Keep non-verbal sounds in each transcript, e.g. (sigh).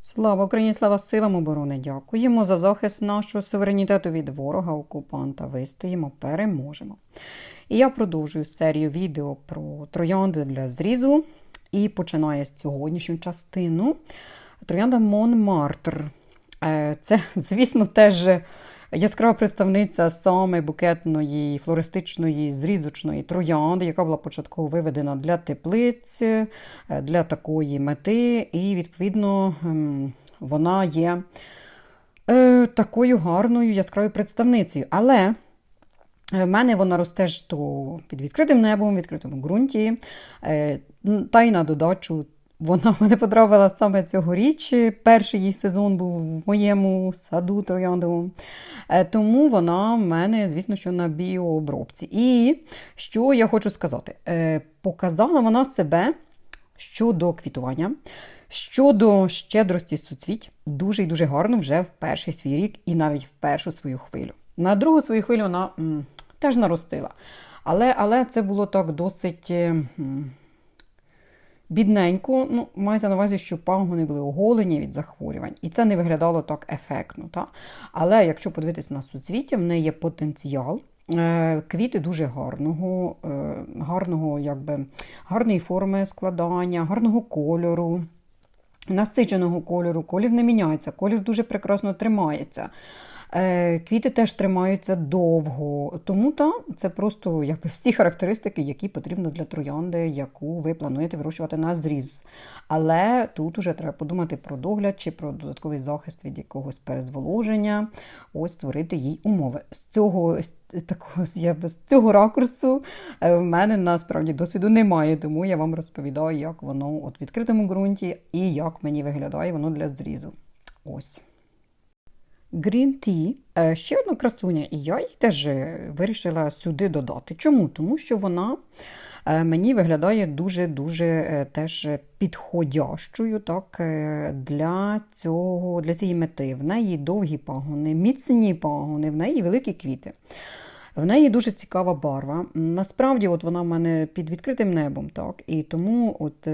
Слава Україні, слава силам оборони! Дякуємо за захист нашого суверенітету від ворога, окупанта. Вистоїмо, переможемо. І я продовжую серію відео про троянди для зрізу. І починаю з сьогоднішню частину. Троянда Монмартр. Е, Це, (laughs) звісно, теж яскрава представниця саме букетної, флористичної, зрізочної троянди, яка була початково виведена для теплиць, е, для такої мети, і, відповідно, ем, вона є е, такою гарною яскравою представницею. Але в мене вона росте ж то під відкритим небом, відкритому ґрунті, е, та й на додачу. Вона мене подобала саме цьогоріч. Перший її сезон був в моєму саду трояндовому. Е, Тому вона в мене, звісно, що на біообробці. І що я хочу сказати? Е, Показала вона себе щодо квітування, щодо щедрості суцвіть, дуже і дуже гарно вже в перший свій рік і навіть в першу свою хвилю. На другу свою хвилю вона м, теж наростила. Але, але це було так досить. м, Бідненько, ну, мається на увазі, що пагони були оголені від захворювань, і це не виглядало так ефектно. Та? Але якщо подивитися на суцвіття, в неї є потенціал. Е, Квіти дуже гарного, е, гарного, якби, гарної форми складання, гарного кольору, насиченого кольору. Колір не міняється, колір дуже прекрасно тримається. Е, Квіти теж тримаються довго, тому та це просто якби всі характеристики, які потрібно для троянди, яку ви плануєте вирощувати на зріз. Але тут уже треба подумати про догляд чи про додатковий захист від якогось перезволоження, ось створити їй умови. З цього такого я з цього ракурсу е, в мене насправді досвіду немає, тому я вам розповідаю, як воно от в відкритому ґрунті і як мені виглядає воно для зрізу. Ось. Green Tea е, ще одна красуня, і я її теж е, вирішила сюди додати. Чому? Тому що вона е, мені виглядає дуже-дуже теж підходящою так, для, цього, для цієї мети. В неї довгі пагони, міцні пагони, в неї великі квіти. В неї дуже цікава барва. Насправді, от вона в мене під відкритим небом, так, і тому от.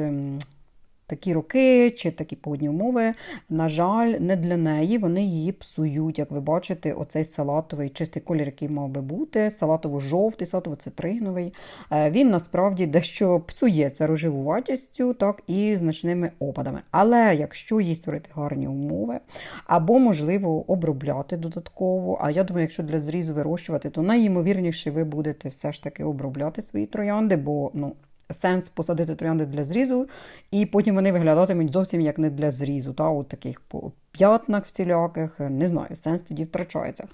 Такі роки чи такі погодні умови, на жаль, не для неї. Вони її псують. Як ви бачите, оцей салатовий чистий колір, який мав би бути, салатово-жовтий, салатово-цитриновий. е, Він насправді дещо псується рожевуватістю, так і значними опадами. Але якщо їй створити гарні умови, або, можливо, обробляти додатково. А я думаю, якщо для зрізу вирощувати, то найімовірніше ви будете все ж таки обробляти свої троянди, бо ну. Сенс посадити троянди для зрізу, і потім вони виглядатимуть зовсім як не для зрізу, та, у таких п'ятнах всіляких, не знаю, сенс тоді втрачається.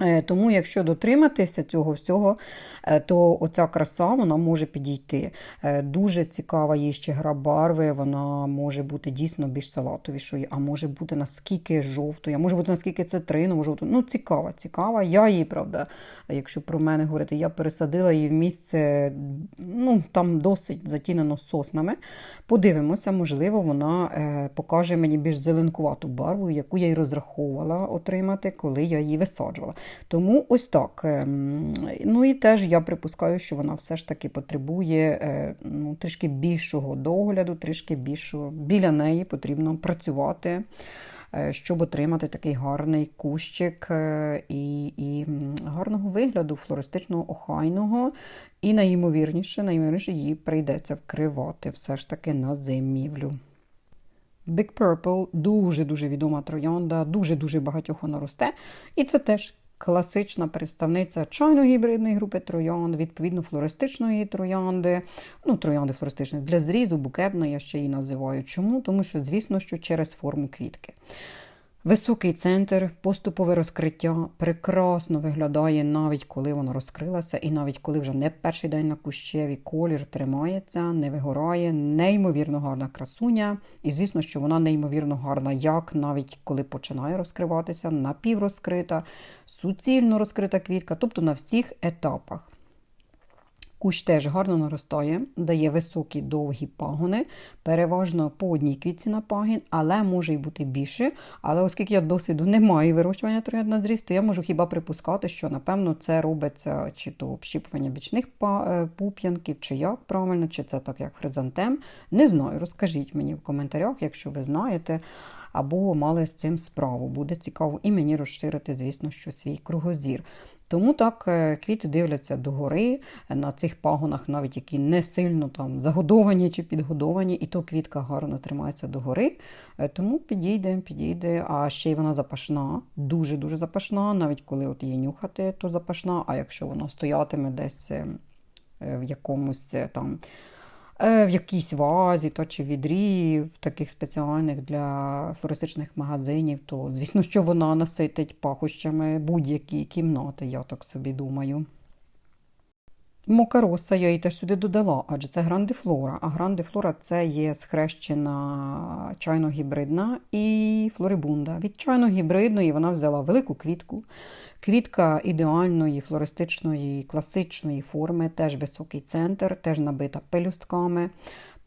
Е, Тому, якщо дотриматися цього всього, е, то оця краса вона може підійти. Е, Дуже цікава їй ще гра барви, вона може бути дійсно більш салатовішою, а може бути наскільки жовтою, а може бути наскільки цитриново жовтою. Ну, цікава, цікава. Я її, правда, якщо про мене говорити, я пересадила її в місце, ну, там досить затінено соснами. Подивимося, можливо, вона покаже мені більш зеленкувату барву, яку я й розраховувала отримати, коли я її висаджувала. Тому ось так. ем, Ну і теж я припускаю, що вона все ж таки потребує е, ну, трішки більшого догляду, трішки більшого. Біля неї потрібно працювати. е, Щоб отримати такий гарний кущик е, і, і гарного вигляду, флористичного, охайного, і найімовірніше, найімовірніше її прийдеться вкривати все ж таки на зимівлю. Big Purple дуже-дуже відома троянда, дуже-дуже багатьох вона росте. І це теж класична представниця чайно-гібридної групи троянд, відповідно флористичної троянди. Ну, троянди флористичної для зрізу, букетна, я ще її називаю. Чому? Тому що, звісно, що через форму квітки. Високий центр, поступове розкриття прекрасно виглядає навіть коли воно розкрилося, і навіть коли вже не перший день на кущеві колір тримається, не вигорає, неймовірно гарна красуня. І звісно, що вона неймовірно гарна, як навіть коли починає розкриватися, напіврозкрита, суцільно розкрита квітка, тобто на всіх етапах. Кущ теж гарно наростає, дає високі довгі пагони, переважно по одній квітці на пагін, але може й бути більше. Але оскільки я досвіду не маю вирощування троянд на зріст, то я можу хіба припускати, що напевно це робиться чи то общіпування бічних е, пуп'янків, чи як правильно, чи це так як хризантем. Не знаю, розкажіть мені в коментарях, якщо ви знаєте, або мали з цим справу. Буде цікаво і мені розширити, звісно, що свій кругозір. Тому так е, квіти дивляться догори на цих пагонах, навіть які не сильно там загодовані чи підгодовані, і то квітка гарно тримається догори. Е, Тому підійде, підійде. А ще й вона запашна, дуже-дуже запашна. Навіть коли от її нюхати, то запашна. А якщо вона стоятиме десь е, в якомусь е, там. Е, В якійсь вазі то чи відрі, в таких спеціальних для флористичних магазинів, то звісно, що вона наситить пахощами будь-які кімнати, я так собі думаю. Мокароса я її теж сюди додала, адже це грандифлора. А грандифлора це є схрещена чайно-гібридна і флорибунда. Від чайно-гібридної вона взяла велику квітку. Квітка ідеальної, флористичної, класичної форми, теж високий центр, теж набита пелюстками.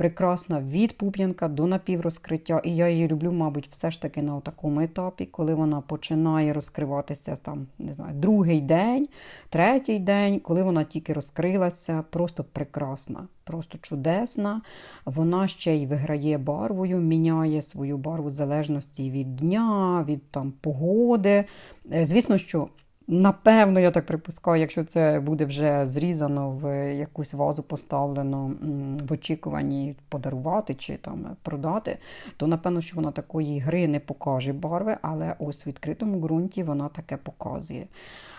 Прекрасна від пуп'янка до напіврозкриття. І я її люблю, мабуть, все ж таки на такому етапі, коли вона починає розкриватися там, не знаю, другий день, третій день, коли вона тільки розкрилася, просто прекрасна, просто чудесна. Вона ще й виграє барвою, міняє свою барву в залежності від дня, від там погоди. Е, Звісно, що. Напевно, я так припускаю, якщо це буде вже зрізано в якусь вазу поставлено в очікуванні подарувати чи там продати, то напевно, що вона такої гри не покаже барви, але ось в відкритому ґрунті вона таке показує.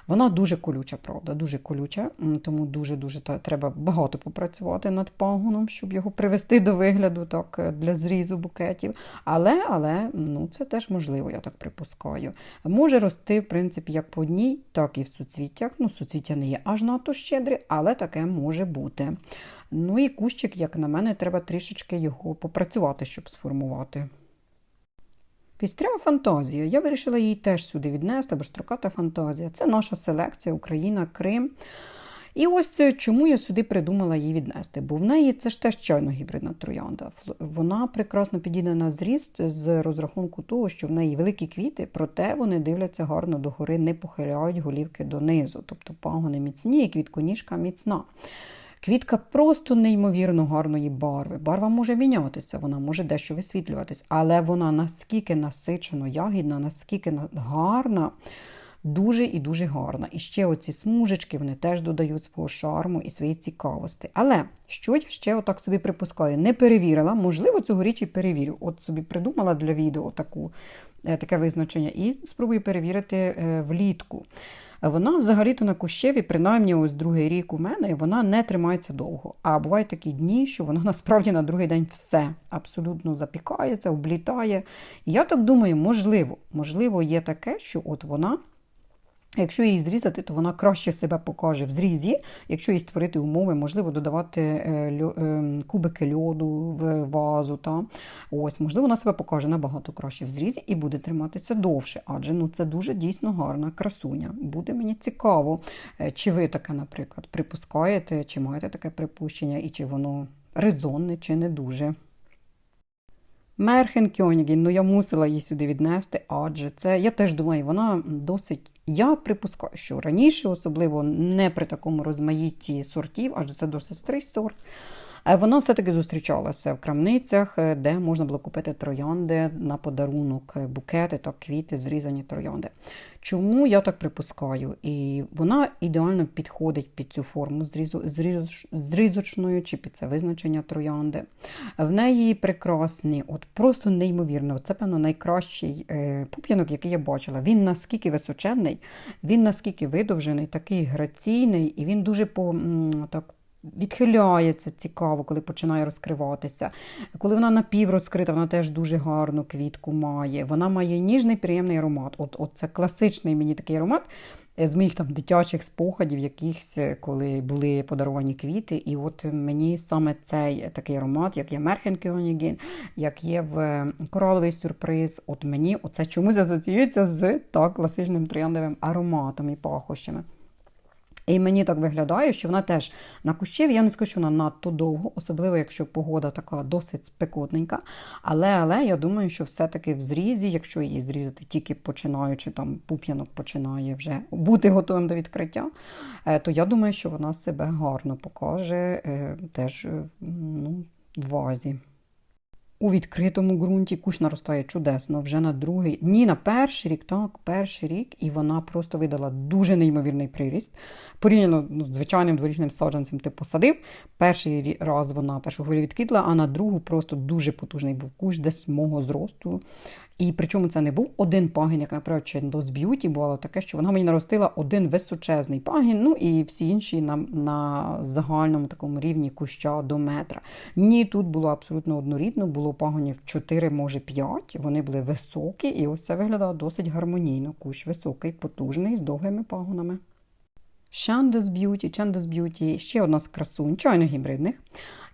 Вона дуже колюча, правда, дуже колюча, тому дуже-дуже треба багато попрацювати над пагоном, щоб його привести до вигляду так, е, для зрізу букетів. Але, але ну, це теж можливо, я так припускаю. Може рости, в принципі, як по одній, так і в суцвіттях. Ну, суцвіття не є аж надто щедрі, але таке може бути. Ну і кущик, як на мене, треба трішечки його попрацювати, щоб сформувати. Пістрява фантазія. Я вирішила її теж сюди віднести, бо строката фантазія. Це наша селекція Україна, Крим. І ось е, чому я сюди придумала її віднести. Бо в неї це ж теж чайно гібридна троянда. Вона прекрасно підійде на зріст з розрахунку того, що в неї великі квіти, проте вони дивляться гарно догори, не похиляють голівки донизу. Тобто пагони міцні і квітконіжка міцна. Квітка просто неймовірно гарної барви. Барва може мінятися, вона може дещо висвітлюватись, але вона наскільки насичено ягідна, наскільки гарна, дуже і дуже гарна. І ще оці смужечки вони теж додають свого шарму і своєї цікавості. Але що я ще отак собі припускаю? Не перевірила, можливо, цьогоріч і перевірю. От собі придумала для відео таку, е, таке визначення і спробую перевірити е, влітку. Вона взагалі-то на кущеві, принаймні ось другий рік у мене, і вона не тримається довго. А бувають такі дні, що вона (laughs) насправді на другий день все абсолютно запікається, облітає. І я так думаю, можливо, можливо, є таке, що от вона. Якщо її зрізати, то вона краще себе покаже в зрізі. Якщо їй створити умови, можливо, додавати е, е, кубики льоду в вазу. Та. Ось, можливо, вона себе покаже набагато краще в зрізі і буде триматися довше. Адже ну, це дуже дійсно гарна красуня. Буде мені цікаво, е, чи ви таке, наприклад, припускаєте, чи маєте таке припущення, і чи воно резонне, чи не дуже. Мерхен Кьонігін, ну я мусила її сюди віднести, адже це, я теж думаю, вона досить. Я припускаю, що раніше, особливо не при такому розмаїтті сортів, адже це досить старий сорт. Вона все-таки зустрічалася в крамницях, е, де можна було купити троянди на подарунок, е, букети та квіти, зрізані троянди. Чому я так припускаю? І вона ідеально підходить під цю форму зрізу, зрізоч- зрізочною чи під це визначення троянди. В неї прекрасні, от просто неймовірно. Це, певно, найкращий е, пуп'янок, який я бачила. Він наскільки височенний, він наскільки видовжений, такий граційний, і він дуже по так. Відхиляється цікаво, коли починає розкриватися. Коли вона напіврозкрита, вона теж дуже гарну квітку має. Вона має ніжний, приємний аромат. От, от це класичний мені такий аромат е, з моїх там дитячих спогадів, якихось, е, коли були подаровані квіти. І от мені саме цей такий аромат, як є Мерхенкьонігін, як є в е, кораловий сюрприз. От мені оце чомусь асоціюється з так класичним трояндовим ароматом і пахощами. І мені так виглядає, що вона теж на кущеві. Я не скажу, що вона надто довго, особливо якщо погода така досить спекотненька. Але але я думаю, що все-таки в зрізі, якщо її зрізати тільки починаючи, там пуп'янок починає вже бути готовим до відкриття, е, то я думаю, що вона себе гарно покаже е, теж е, ну, в вазі. У відкритому ґрунті кущ наростає чудесно вже на другий, ні, на перший рік, так, перший рік, і вона просто видала дуже неймовірний приріст. Порівняно ну, звичайним дворічним саджанцем ти посадив. Перший раз вона першу хвилю відкидла, а на другу просто дуже потужний був кущ, десь мого зросту. І причому це не був один пагін, як, наприклад, Чендос Б'юті бувало таке, що вона мені наростила один височезний пагін, ну і всі інші на на загальному такому рівні куща до метра. Ні, тут було абсолютно однорідно, було пагонів 4, може 5, вони були високі, і ось це виглядало досить гармонійно. Кущ високий, потужний, з довгими пагонами. Chandos Beauty, Chandos Beauty, ще одна з красунь, чайно гібридних.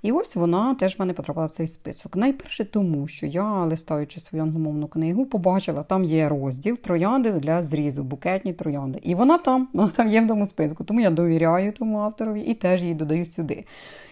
І ось вона теж в мене потрапила в цей список. Найперше тому, що я, листаючи свою англомовну книгу, побачила, там є розділ троянди для зрізу, букетні троянди. І вона там, вона там є в тому списку, тому я довіряю тому авторові і теж її додаю сюди.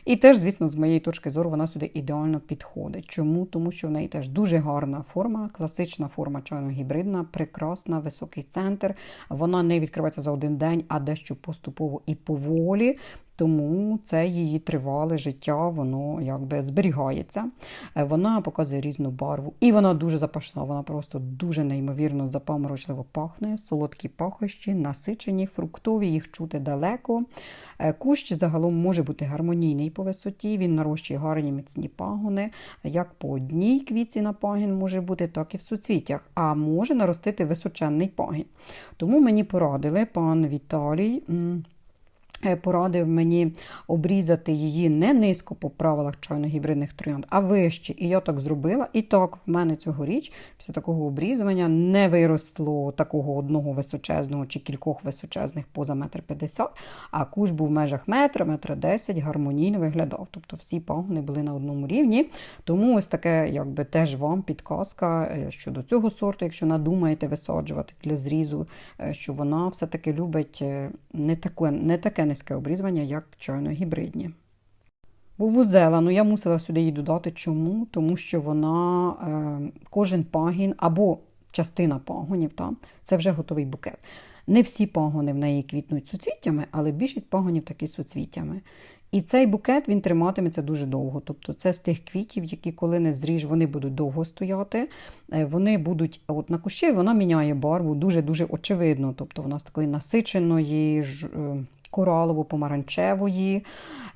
І теж, звісно, з моєї точки зору, вона сюди ідеально підходить. Чому? Тому що в неї теж дуже гарна форма, класична форма чайно-гібридна, прекрасна, високий центр. Вона не відкривається за один день, а дещо поступово і поволі. Тому це її тривале життя, воно якби зберігається. Е, вона показує різну барву. І вона дуже запашна, вона просто дуже неймовірно запаморочливо пахне, солодкі пахощі, насичені, фруктові, їх чути далеко. Е, кущ загалом може бути гармонійний по висоті, він нарощує гарні міцні пагони. Як по одній квітці на пагін може бути, так і в суцвітях, а може наростити височенний пагін. Тому мені порадили пан Віталій. Е, порадив мені обрізати її не низько по правилах чайно-гібридних троянд, а вище. І я так зробила. І так, в мене цьогоріч, після такого обрізування, не виросло такого одного височезного чи кількох височезних поза метр п'ятдесят, а куш був в межах метра, метра десять, гармонійно виглядав. Тобто всі пагони були на одному рівні. Тому ось таке, якби теж вам підказка е, щодо цього сорту, якщо надумаєте висаджувати для зрізу, е, що вона все-таки любить не таке, не таке низьке обрізування, як чайно-гібридні. Вузела, ну я мусила сюди її додати. Чому? Тому що вона е, кожен пагін або частина пагонів, та, це вже готовий букет. Не всі пагони в неї квітнуть суцвіттями, але більшість пагонів такі суцвіттями. І цей букет він триматиметься дуже довго. Тобто це з тих квітів, які коли не зріж, вони будуть довго стояти. Е, вони будуть, от на кущі вона міняє барву дуже-дуже очевидно. Тобто вона з такої насиченої, е, коралово-помаранчевої,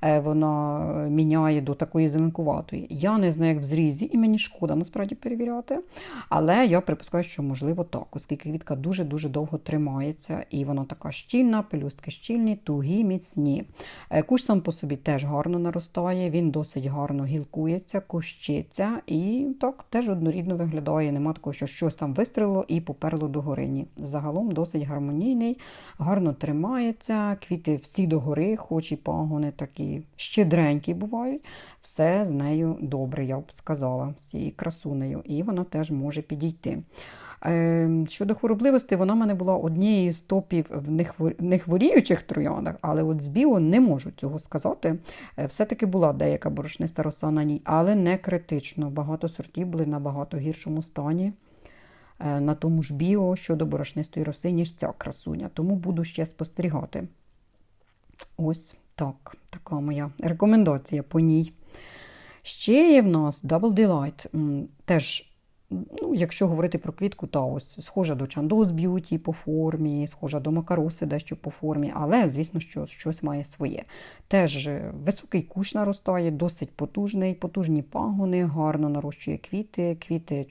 е, вона міняє до такої зеленкуватої. Я не знаю, як в зрізі, і мені шкода насправді перевіряти. Але я припускаю, що можливо так, оскільки квітка дуже-дуже довго тримається, і вона така щільна, пелюстки щільні, тугі, міцні. Е, кущ сам по собі теж гарно наростає, він досить гарно гілкується, кущиться і так теж однорідно виглядає. Нема такого, що щось там вистрілило і поперло до горині. Загалом досить гармонійний, гарно тримається. квіти квіти всі догори, хоч і пагони такі щедренькі бувають. Все з нею добре, я б сказала, з цією красунею, і вона теж може підійти. Ем, щодо хворобливості, вона в мене була однією з топів в нехворіючих троянах, але от з біо не можу цього сказати. Е, все-таки була деяка борошниста роса на ній, але не критично. Багато сортів були на багато гіршому стані. Е, на тому ж біо щодо борошнистої роси, ніж ця красуня, тому буду ще спостерігати. Ось так, така моя рекомендація по ній. Ще є в нас Double Delight. Теж, ну, якщо говорити про квітку, та ось схожа до Chandos Beauty по формі, схожа до Макароси дещо по формі, але, звісно, що щось має своє. Теж е, високий кущ наростає, досить потужний, потужні пагони, гарно нарощує квіти. Квіти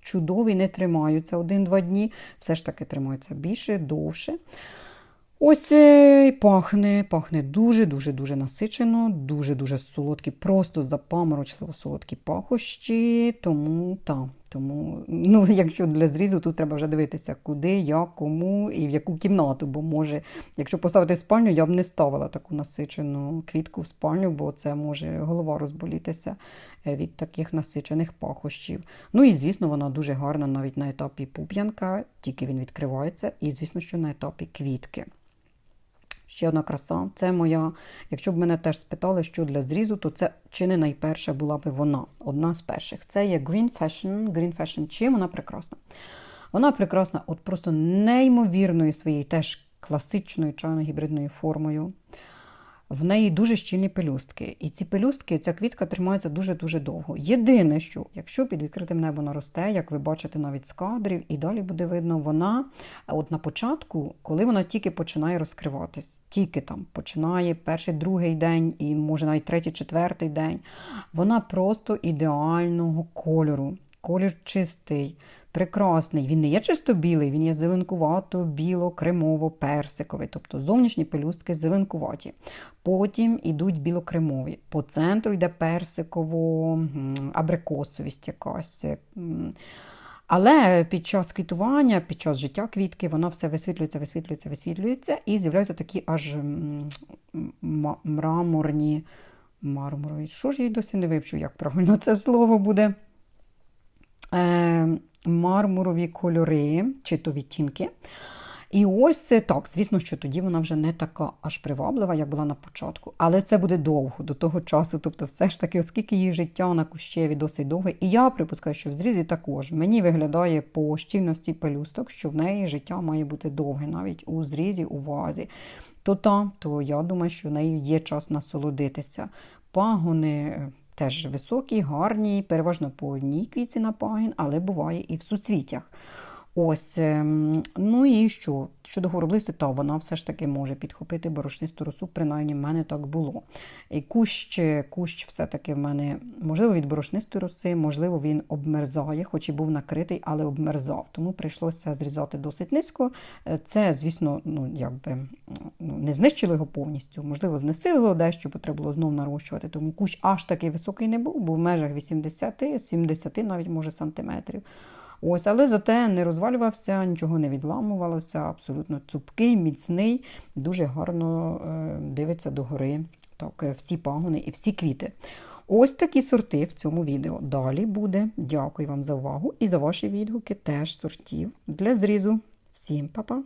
чудові, не тримаються один-два дні, все ж таки тримаються більше, довше. Ось е, пахне, пахне дуже-дуже-дуже насичено, дуже-дуже солодкі, просто запаморочливо солодкі пахощі. Тому та, тому, ну, (laughs) якщо для зрізу, тут треба вже дивитися, куди, як, кому і в яку кімнату. Бо може, якщо поставити в спальню, я б не ставила таку насичену квітку в спальню, бо це може голова розболітися е, від таких насичених пахощів. Ну і, звісно, вона дуже гарна навіть на етапі пуп'янка, тільки він відкривається, і, звісно, що на етапі квітки. Ще одна краса. Це моя. Якщо б мене теж спитали, що для зрізу, то це чи не найперша була би вона, одна з перших. Це є Green Fashion. Green Fashion. Чим вона прекрасна? Вона прекрасна, от просто неймовірною своєю теж класичною чайно-гібридною формою. В неї дуже щільні пелюстки. І ці пелюстки, ця квітка тримається дуже-дуже довго. Єдине, що якщо під відкритим небом росте, як ви бачите навіть з кадрів, і далі буде видно, вона от на початку, коли вона тільки починає розкриватись, тільки там починає перший, другий день, і може навіть третій, четвертий день, вона просто ідеального кольору. Колір чистий, прекрасний. Він не є чисто білий, він є зеленкувато, біло, кремово, персиковий. Тобто зовнішні пелюстки зеленкуваті. Потім йдуть білокремові. По центру йде персиково, абрикосовість якась. Але під час квітування, під час життя квітки, вона все висвітлюється, висвітлюється, висвітлюється, і з'являються такі аж мраморні, мармурові. Що ж я й досі не вивчу, як правильно це слово буде? Е, мармурові кольори, чи то відтінки. І ось так, звісно, що тоді вона вже не така аж приваблива, як була на початку. Але це буде довго до того часу. Тобто, все ж таки, оскільки її життя на кущеві досить довге, і я припускаю, що в зрізі також мені виглядає по щільності пелюсток, що в неї життя має бути довге, навіть у зрізі, у вазі. То та, то я думаю, що в неї є час насолодитися. Пагони теж високі, гарні, переважно по одній квітці на пагін, але буває і в суцвіттях. Ось, ем, ну і що? Щодо хвороблисти, то вона все ж таки може підхопити борошнисту росу, принаймні в мене так було. І кущ, кущ все-таки в мене, можливо, від борошнистої роси, можливо, він обмерзає, хоч і був накритий, але обмерзав. Тому прийшлося зрізати досить низько. Е, Це, звісно, ну, якби, ну, не знищило його повністю, можливо, знесилило дещо, бо треба було знову нарощувати. Тому кущ аж такий високий не був, був в межах 80-70 навіть може сантиметрів. Ось, але зате не розвалювався, нічого не відламувалося, абсолютно цупкий, міцний, дуже гарно е, дивиться догори. Так, е, всі пагони і всі квіти. Ось такі сорти в цьому відео. Далі буде. Дякую вам за увагу і за ваші відгуки теж сортів для зрізу. Всім па-па!